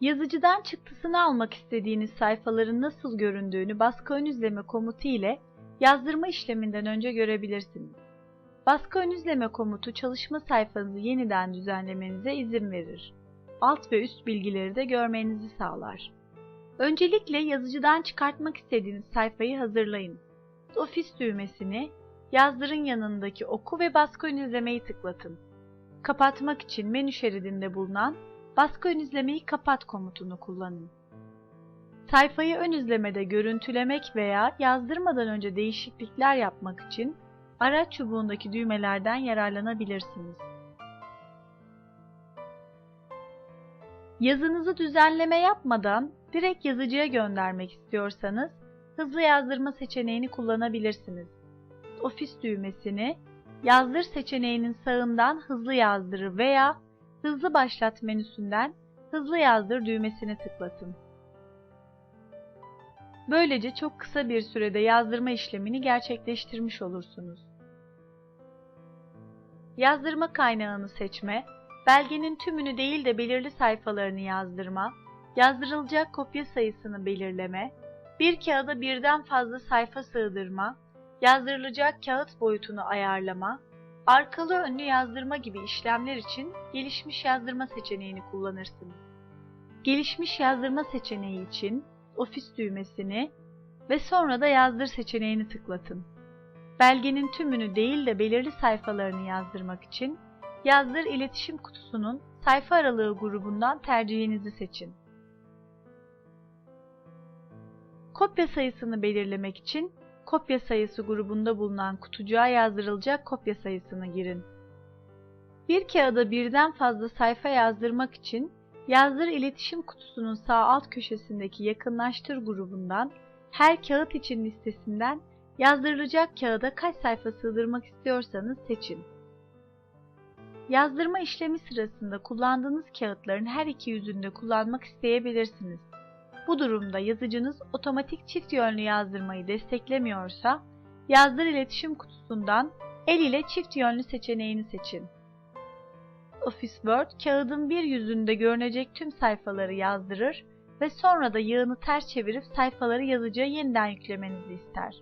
Yazıcıdan çıktısını almak istediğiniz sayfaların nasıl göründüğünü baskı ön izleme komutu ile yazdırma işleminden önce görebilirsiniz. Baskı ön izleme komutu çalışma sayfanızı yeniden düzenlemenize izin verir. Alt ve üst bilgileri de görmenizi sağlar. Öncelikle yazıcıdan çıkartmak istediğiniz sayfayı hazırlayın. Ofis düğmesini, yazdırın yanındaki oku ve baskı ön izlemeyi tıklatın. Kapatmak için menü şeridinde bulunan baskı ön izlemeyi kapat komutunu kullanın. Sayfayı ön izlemede görüntülemek veya yazdırmadan önce değişiklikler yapmak için araç çubuğundaki düğmelerden yararlanabilirsiniz. Yazınızı düzenleme yapmadan direkt yazıcıya göndermek istiyorsanız hızlı yazdırma seçeneğini kullanabilirsiniz. Ofis düğmesini yazdır seçeneğinin sağından hızlı yazdır veya hızlı başlat menüsünden hızlı yazdır düğmesini tıklatın. Böylece çok kısa bir sürede yazdırma işlemini gerçekleştirmiş olursunuz. Yazdırma kaynağını seçme, belgenin tümünü değil de belirli sayfalarını yazdırma, yazdırılacak kopya sayısını belirleme, bir kağıda birden fazla sayfa sığdırma, yazdırılacak kağıt boyutunu ayarlama, arkalı önlü yazdırma gibi işlemler için gelişmiş yazdırma seçeneğini kullanırsınız. Gelişmiş yazdırma seçeneği için ofis düğmesini ve sonra da yazdır seçeneğini tıklatın. Belgenin tümünü değil de belirli sayfalarını yazdırmak için yazdır iletişim kutusunun sayfa aralığı grubundan tercihinizi seçin. Kopya sayısını belirlemek için kopya sayısı grubunda bulunan kutucuğa yazdırılacak kopya sayısını girin. Bir kağıda birden fazla sayfa yazdırmak için yazdır iletişim kutusunun sağ alt köşesindeki yakınlaştır grubundan her kağıt için listesinden yazdırılacak kağıda kaç sayfa sığdırmak istiyorsanız seçin. Yazdırma işlemi sırasında kullandığınız kağıtların her iki yüzünde kullanmak isteyebilirsiniz. Bu durumda yazıcınız otomatik çift yönlü yazdırmayı desteklemiyorsa, yazdır iletişim kutusundan el ile çift yönlü seçeneğini seçin. Office Word, kağıdın bir yüzünde görünecek tüm sayfaları yazdırır ve sonra da yığını ters çevirip sayfaları yazıcıya yeniden yüklemenizi ister.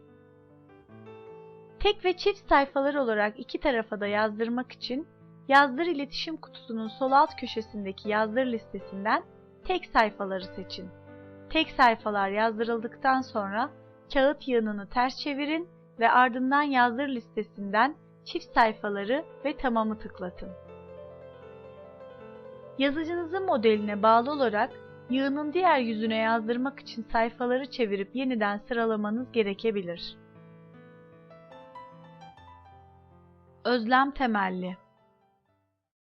Tek ve çift sayfalar olarak iki tarafa da yazdırmak için Yazdır iletişim kutusunun sol alt köşesindeki yazdır listesinden tek sayfaları seçin. Tek sayfalar yazdırıldıktan sonra kağıt yığınını ters çevirin ve ardından yazdır listesinden çift sayfaları ve tamamı tıklatın. Yazıcınızın modeline bağlı olarak yığının diğer yüzüne yazdırmak için sayfaları çevirip yeniden sıralamanız gerekebilir. Özlem temelli